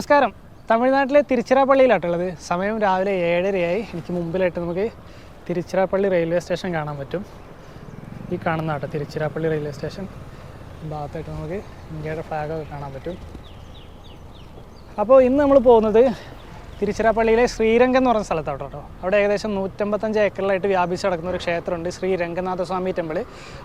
നമസ്കാരം. തമിഴ്നാട്ടിലെ തിരുച്ചിറാപ്പള്ളിയിലാട്ടുള്ളത്. സമയം രാവിലെ ഏഴരയായി. എനിക്ക് മുമ്പിലായിട്ട് നമുക്ക് തിരുച്ചിറാപ്പള്ളി റെയിൽവേ സ്റ്റേഷൻ കാണാൻ പറ്റും. ഈ കാണുന്ന കേട്ടോ തിരുച്ചിറാപ്പള്ളി റെയിൽവേ സ്റ്റേഷൻ. ഭാഗത്തായിട്ട് നമുക്ക് ഇന്ത്യയുടെ ഫ്ലാഗ് കാണാൻ പറ്റും. അപ്പോൾ ഇന്ന് നമ്മൾ പോകുന്നത് തിരുച്ചിറപ്പള്ളിയിലെ ശ്രീരംഗം എന്ന് പറഞ്ഞ സ്ഥലത്താണ് കേട്ടോ അവിടെ ഏകദേശം നൂറ്റമ്പത്തഞ്ച് ഏക്കറിലായിട്ട് വ്യാപിച്ച് കിടക്കുന്ന ഒരു ക്ഷേത്രമുണ്ട് ശ്രീ രംഗനാഥസ്വാമി ടെമ്പിൾ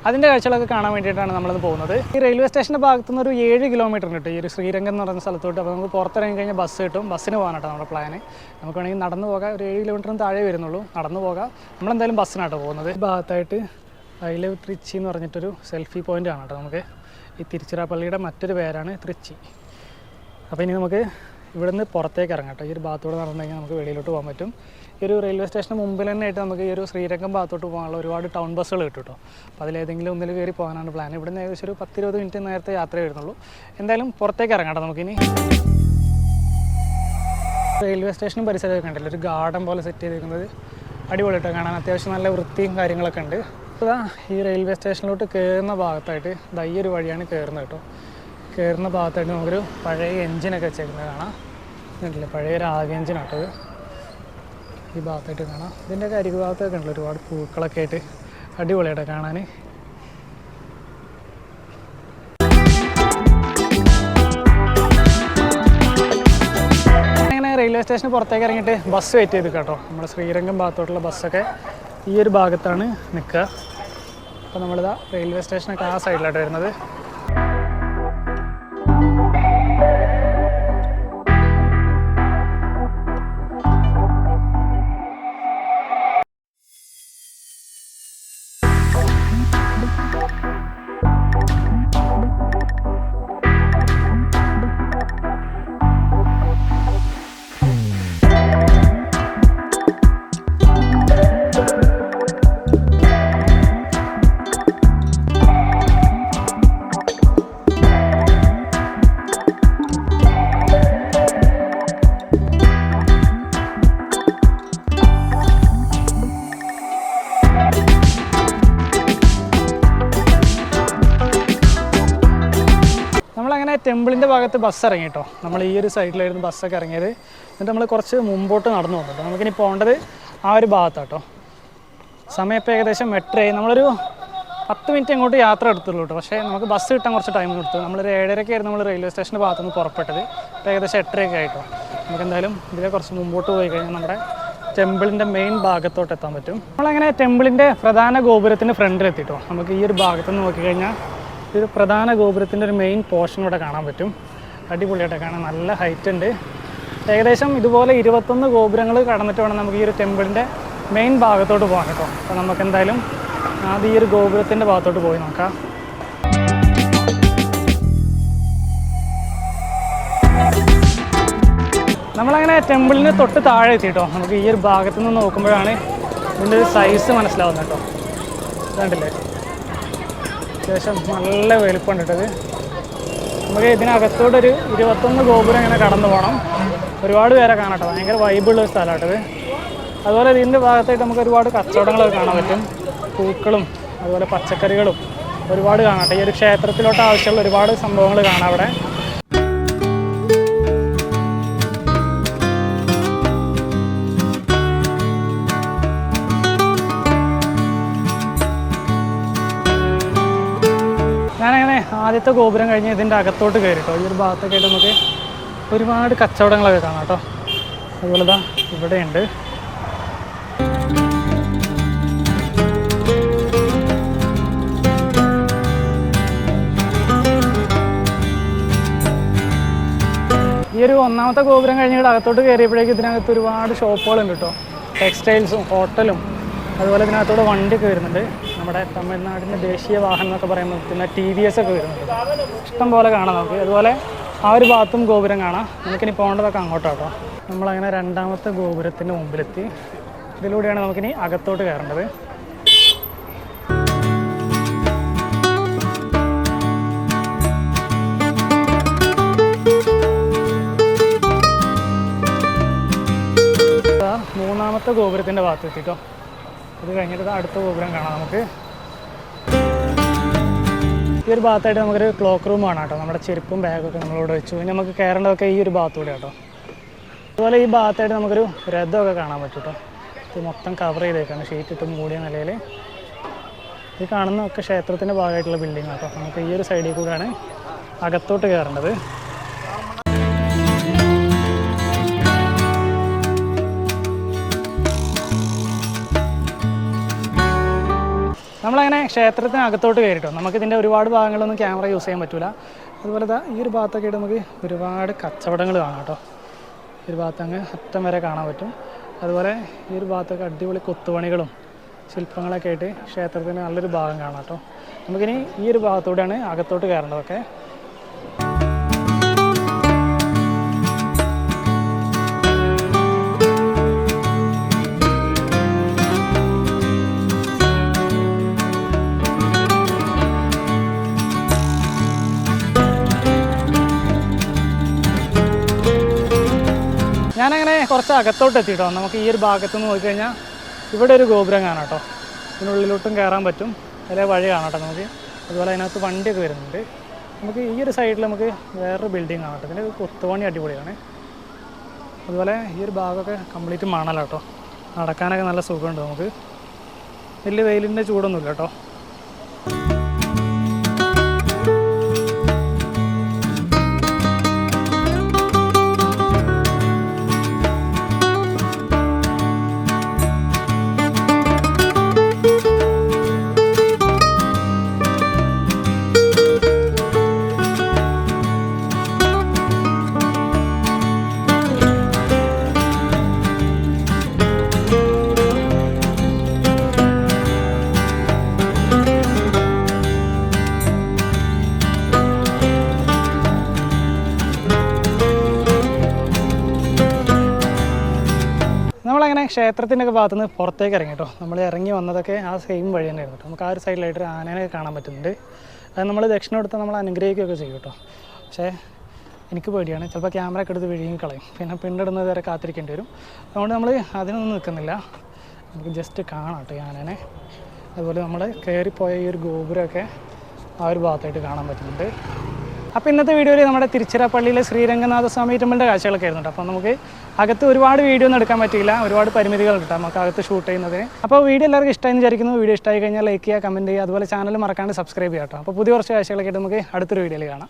അതിന്റെ കാഴ്ചകളൊക്കെ കാണാൻ വേണ്ടിയിട്ടാണ് നമ്മളിന്ന് പോകുന്നത്. ഈ റെയിൽവേ സ്റ്റേഷന്റെ ഭാഗത്തു നിന്ന് ഒരു ഏഴ് കിലോമീറ്റർ കിട്ടും ഈ ഒരു ശ്രീരംഗം എന്ന് പറയുന്ന സ്ഥലത്തോട്ട്. അപ്പോൾ നമുക്ക് പുറത്തിറങ്ങി കഴിഞ്ഞാൽ ബസ് കിട്ടും. ബസ്സിന് പോകാൻ കേട്ടോ നമ്മുടെ പ്ലാന് നമുക്ക് വേണമെങ്കിൽ നടന്നു പോകാം. ഒരു ഏഴ് കിലോമീറ്ററിന് താഴെ വരുന്നുള്ളൂ. നടന്നു പോകാം. നമ്മളെന്തായാലും ബസ്സിനാട്ടോ പോകുന്നത്. ഈ ഭാഗത്തായിട്ട് ഐ ലവ് ട്രിച്ചി എന്ന് പറഞ്ഞിട്ടൊരു സെൽഫി പോയിന്റ് ആണ് കേട്ടോ നമുക്ക്. ഈ തിരുച്ചിറപ്പള്ളിയുടെ മറ്റൊരു പേരാണ് ട്രിച്ചി. അപ്പോൾ ഇനി നമുക്ക് ഇവിടുന്ന് പുറത്തേക്ക് ഇറങ്ങാം കേട്ടോ. ഈ ഒരു ഭാഗത്തൂടെ നടന്നു കഴിഞ്ഞാൽ നമുക്ക് വെളിയിലോട്ട് പോകാൻ പറ്റും. ഈ ഒരു റെയിൽവേ സ്റ്റേഷന് മുമ്പിൽ തന്നെ ആയിട്ട് നമുക്ക് ഈ ഒരു ശ്രീരംഗം ഭാഗത്തോട്ട് പോകാനുള്ള ഒരുപാട് ടൗൺ ബസ്സുകൾ കിട്ടും കേട്ടോ. അപ്പോൾ അതിലേതെങ്കിലും ഒന്നിൽ കയറി പോകാനാണ് പ്ലാൻ ഇവിടുന്ന് ഏകദേശം ഒരു പത്തിരുപത് മിനിറ്റ് നേരത്തെ യാത്ര വരുന്നുള്ളൂ. എന്തായാലും പുറത്തേക്ക് ഇറങ്ങാം നമുക്കിനി. റെയിൽവേ സ്റ്റേഷനും പരിസരമൊക്കെ കണ്ടില്ല? ഒരു ഗാർഡൻ പോലെ സെറ്റ് ചെയ്തിരിക്കുന്നത്. അടിപൊളിയായിട്ട് കാണാൻ അത്യാവശ്യം നല്ല വൃത്തിയും കാര്യങ്ങളൊക്കെ ഉണ്ട്. ഇതാ ഈ റെയിൽവേ സ്റ്റേഷനിലോട്ട് കയറുന്ന ഭാഗത്തായിട്ട് ദയ്യൊരു വഴിയാണ് കയറുന്നത് കേട്ടോ. കയറുന്ന ഭാഗത്തായിട്ട് നമുക്കൊരു പഴയ എഞ്ചിനൊക്കെ വെച്ചേക്കുന്നത് കാണാം. കണ്ടില്ലേ പഴയ ഒരു ആകെ എഞ്ചിനാട്ടോ ഇത് ഈ ഭാഗത്തായിട്ട് കാണാം. ഇതിന്റെ അരികു ഭാഗത്തൊക്കെ ഉണ്ടല്ലോ ഒരുപാട് പൂക്കളൊക്കെ ആയിട്ട് അടിപൊളിയായിട്ട് കാണാൻ റെയിൽവേ സ്റ്റേഷന് പുറത്തേക്ക് ഇറങ്ങിയിട്ട് ബസ് വെയിറ്റ് ചെയ്ത് കേട്ടോ. നമ്മുടെ ശ്രീരംഗം ഭാഗത്തോട്ടുള്ള ബസ്സൊക്കെ ഈ ഒരു ഭാഗത്താണ് നിൽക്കുക. അപ്പോൾ നമ്മളിതാ റെയിൽവേ സ്റ്റേഷനൊക്കെ ആ സൈഡിലായിട്ട് വരുന്നത്. ടെമ്പിളിന്റെ ഭാഗത്ത് ബസ് ഇറങ്ങി കേട്ടോ നമ്മൾ ഈ ഒരു സൈഡിലായിരുന്നു ബസ്സൊക്കെ ഇറങ്ങിയത്. എന്നിട്ട് നമ്മൾ കുറച്ച് മുമ്പോട്ട് നടന്നു പോകുന്നത് നമുക്കിനി പോകേണ്ടത് ആ ഒരു ഭാഗത്താട്ടോ. സമയം ഇപ്പോൾ ഏകദേശം എട്ടരയായി. നമ്മളൊരു പത്ത് മിനിറ്റ് അങ്ങോട്ട് യാത്ര എടുത്തുള്ളൂ കേട്ടോ പക്ഷേ നമുക്ക് ബസ് കിട്ടാൻ കുറച്ച് ടൈം കൊടുത്തു. നമ്മളൊരു ഏഴരയ്ക്കായിരുന്നു നമ്മൾ റെയിൽവേ സ്റ്റേഷന്റെ ഭാഗത്ത് നിന്ന് പുറപ്പെട്ടത്. ഇപ്പോൾ ഏകദേശം എട്ടരയൊക്കെ ആയിട്ടോ നമുക്ക് എന്തായാലും ഇതിലെ കുറച്ച് മുമ്പോട്ട് പോയി കഴിഞ്ഞാൽ നമ്മുടെ ടെമ്പിളിന്റെ മെയിൻ ഭാഗത്തോട്ട് എത്താൻ പറ്റും. നമ്മളങ്ങനെ ടെമ്പിളിന്റെ പ്രധാന ഗോപുരത്തിന്റെ ഫ്രണ്ടിലെത്തിട്ടോ നമുക്ക് ഈ ഒരു ഭാഗത്ത് നിന്ന് നോക്കിക്കഴിഞ്ഞാൽ ഒരു പ്രധാന ഗോപുരത്തിന്റെ ഒരു മെയിൻ പോർഷൻ ഇവിടെ കാണാൻ പറ്റും. അടിപൊളിയായിട്ട് കാണാൻ നല്ല ഹൈറ്റ് ഉണ്ട്. ഏകദേശം ഇതുപോലെ ഇരുപത്തൊന്ന് ഗോപുരങ്ങൾ കടന്നിട്ട് വേണം നമുക്ക് ഈ ഒരു ടെമ്പിളിന്റെ മെയിൻ ഭാഗത്തോട്ട് പോകാൻ കേട്ടോ. അപ്പോൾ നമുക്ക് എന്തായാലും ആദ്യം ഈ ഒരു ഗോപുരത്തിന്റെ ഭാഗത്തോട്ട് പോയി നോക്കാം. നമ്മളങ്ങനെ ടെമ്പിളിന് തൊട്ട് താഴെ എത്തി കേട്ടോ. നമുക്ക് ഈ ഒരു ഭാഗത്ത് നിന്ന് നോക്കുമ്പോഴാണ് ഇതിന്റെ ഒരു സൈസ് മനസ്സിലാവുന്നത് കേട്ടോ. കണ്ടില്ലേ? അത്യാവശ്യം നല്ല വലുപ്പമുണ്ട് കേട്ടത് നമുക്ക് ഇതിനകത്തോടൊരു ഇരുപത്തൊന്ന് ഗോപുരം ഇങ്ങനെ കടന്നു പോകണം ഒരുപാട് പേരെ കാണട്ടെ ഭയങ്കര വൈബുള്ള ഒരു സ്ഥലമാട്ടത് അതുപോലെ ഇതിന്റെ ഭാഗത്തായിട്ട് നമുക്ക് ഒരുപാട് കച്ചവടങ്ങളൊക്കെ കാണാൻ പറ്റും. പൂക്കളും അതുപോലെ പച്ചക്കറികളും ഒരുപാട് കാണട്ടെ ഈ ഒരു ക്ഷേത്രത്തിലോട്ട് ആവശ്യമുള്ള ഒരുപാട് സംഭവങ്ങൾ കാണാം അവിടെ. ഞാനങ്ങനെ ആദ്യത്തെ ഗോപുരം കഴിഞ്ഞ് ഇതിന്റെ അകത്തോട്ട് കയറി കേട്ടോ ഈ ഒരു ഭാഗത്തൊക്കെ ആയിട്ട് നമുക്ക് ഒരുപാട് കച്ചവടങ്ങളൊക്കെ കാണാം കേട്ടോ. അതുപോലെ തന്നെ ഇവിടെയുണ്ട്. ഈ ഒരു ഒന്നാമത്തെ ഗോപുരം കഴിഞ്ഞിട്ട് അകത്തോട്ട് കയറിയപ്പോഴേക്കും ഇതിനകത്ത് ഒരുപാട് ഷോപ്പുകളുണ്ട് കേട്ടോ. ടെക്സ്റ്റൈൽസും ഹോട്ടലും അതുപോലെ ഇതിനകത്തോടെ വണ്ടിയൊക്കെ വരുന്നുണ്ട് നമ്മുടെ തമിഴ്നാടിന്റെ ദേശീയ വാഹനം എന്നൊക്കെ പറയുമ്പോൾ പിന്നെ ടി വി എസ് ഒക്കെ വരുന്നുണ്ട്. ഇഷ്ടം പോലെ കാണാം നമുക്ക്. അതുപോലെ ആ ഒരു ഭാഗത്തും ഗോപുരം കാണാം. നമുക്കിനി പോകേണ്ടതൊക്കെ അങ്ങോട്ടാട്ടോ. നമ്മളങ്ങനെ രണ്ടാമത്തെ ഗോപുരത്തിന്റെ മുമ്പിലെത്തി. ഇതിലൂടെയാണ് നമുക്കിനി അകത്തോട്ട് കയറേണ്ടത്. മൂന്നാമത്തെ ഗോപുരത്തിന്റെ ഭാഗത്ത് എത്തിട്ടോ ഇത് കഴിഞ്ഞിട്ട് അടുത്ത ഗോപുരം കാണാം നമുക്ക്. ഈ ഒരു ഭാഗത്തായിട്ട് നമുക്കൊരു ക്ലോക്ക് റൂം ആണ് കേട്ടോ. നമ്മുടെ ചെരുപ്പും ബാഗൊക്കെ നമ്മളിവിടെ വെച്ചു. ഇനി നമുക്ക് കയറേണ്ടതൊക്കെ ഈ ഒരു ഭാഗത്തൂടെ കേട്ടോ. അതുപോലെ ഈ ഭാഗത്തായിട്ട് നമുക്കൊരു രഥമൊക്കെ കാണാൻ പറ്റും കേട്ടോ. ഇത് മൊത്തം കവർ ചെയ്തേക്കാണ്. ഷീറ്റ് ഇട്ട് മൂടിയ നിലയിൽ ഈ കാണുന്നതൊക്കെ ക്ഷേത്രത്തിന്റെ ഭാഗമായിട്ടുള്ള ബിൽഡിംഗ് കേട്ടോ. നമുക്ക് ഈ ഒരു സൈഡിൽ കൂടെയാണ് അകത്തോട്ട് കയറേണ്ടത് നമ്മളങ്ങനെ ക്ഷേത്രത്തിനകത്തോട്ട് കയറിട്ടോ നമുക്കിതിന്റെ ഒരുപാട് ഭാഗങ്ങളൊന്നും ക്യാമറ യൂസ് ചെയ്യാൻ പറ്റില്ല അതുപോലെ ഈ ഒരു ഭാഗത്തൊക്കെ നമുക്ക് ഒരുപാട് കച്ചവടങ്ങൾ കാണാം കേട്ടോ. ഒരു ഭാഗത്ത് അങ്ങ് അറ്റം വരെ കാണാൻ പറ്റും. അതുപോലെ ഈ ഒരു ഭാഗത്തൊക്കെ അടിപൊളി കൊത്തുപണികളും ശില്പങ്ങളൊക്കെ ആയിട്ട് ക്ഷേത്രത്തിന് നല്ലൊരു ഭാഗം കാണാം കേട്ടോ. നമുക്കിനി ഈ ഒരു ഭാഗത്തൂടെയാണ് അകത്തോട്ട് കയറേണ്ടതൊക്കെ. ഞാനങ്ങനെ കുറച്ച് അകത്തോട്ട് എത്തിയിട്ടോ നമുക്ക് ഈ ഒരു ഭാഗത്ത് നിന്ന് നോക്കിക്കഴിഞ്ഞാൽ ഇവിടെ ഒരു ഗോപുരം കാണാം കേട്ടോ. ഇതിനുള്ളിലോട്ടും കയറാൻ പറ്റും. അതിലെ വഴി കാണാം കേട്ടോ നമുക്ക്. അതുപോലെ അതിനകത്ത് വണ്ടിയൊക്കെ വരുന്നുണ്ട്. നമുക്ക് ഈ ഒരു സൈഡിൽ നമുക്ക് വേറൊരു ബിൽഡിംഗ് കാണാം കേട്ടോ. ഇതിന്റെ കൊത്തുപണി അടിപൊളിയാണ്. അതുപോലെ ഈ ഒരു ഭാഗമൊക്കെ കംപ്ലീറ്റ് മണലാട്ടോ നടക്കാനൊക്കെ നല്ല സുഖമുണ്ട് നമുക്ക്. വലിയ വെയിലിന്റെ ചൂടൊന്നുമില്ല കേട്ടോ. നമ്മളങ്ങനെ ക്ഷേത്രത്തിന്റെ ഭാഗത്തുനിന്ന് പുറത്തേക്ക് ഇറങ്ങി കേട്ടോ. നമ്മൾ ഇറങ്ങി വന്നതൊക്കെ ആ സെയിം വഴി തന്നെയായിരുന്നു കേട്ടോ. നമുക്ക് ആ ഒരു സൈഡിലായിട്ട് ഒരു ആനേനെ കാണാൻ പറ്റുന്നുണ്ട്. അത് നമ്മൾ ദക്ഷിണ എടുത്ത് നമ്മൾ അനുഗ്രഹിക്കുകയൊക്കെ ചെയ്യും കേട്ടോ. പക്ഷേ എനിക്ക് പേടിയാണ്. ചിലപ്പോൾ ക്യാമറ ഒക്കെ എടുത്ത് വിഴുങ്ങി കളയും. പിന്നെ പിന്നിടുന്നത് വരെ കാത്തിരിക്കേണ്ടി വരും. അതുകൊണ്ട് നമ്മൾ അതിനൊന്നും നിൽക്കുന്നില്ല. നമുക്ക് ജസ്റ്റ് കാണാം കേട്ടോ ആനേനെ. അതുപോലെ നമ്മൾ കയറിപ്പോയ ഈ ഒരു ഗോപുരമൊക്കെ ആ ഒരു ഭാഗത്തായിട്ട് കാണാൻ പറ്റുന്നുണ്ട്. അപ്പോൾ ഇന്നത്തെ വീഡിയോയിൽ നമ്മുടെ തിരുച്ചിറപ്പള്ളിയിലെ ശ്രീരംഗനാഥ സ്വാമി ടെമ്പിളിന്റെ കാഴ്ചകളൊക്കെ ആയിരുന്നു അപ്പോൾ നമുക്ക് അകത്ത് ഒരുപാട് വീഡിയോ ഒന്നും എടുക്കാൻ പറ്റിയില്ല. ഒരുപാട് പരിമിതികൾ കിട്ടാം. നമുക്ക് അകത്ത് ഷൂട്ട് ചെയ്യുന്നതിന്. അപ്പോൾ വീഡിയോ എല്ലാവർക്കും ഇഷ്ടമായി വിചാരിക്കുന്നു. വീഡിയോ ഇഷ്ടമായി കഴിഞ്ഞാൽ ലൈക്ക് ചെയ്യുക കമന്റ് ചെയ്യുക. അതുപോലെ ചാനൽ മറക്കാണ്ട് സബ്സ്ക്രൈബ് ചെയ്യാം കേട്ടോ. അപ്പോൾ പുതിയ കുറച്ച് കാഴ്ചകളൊക്കെ നമുക്ക് അടുത്തൊരു വീഡിയോയിൽ കാണാം.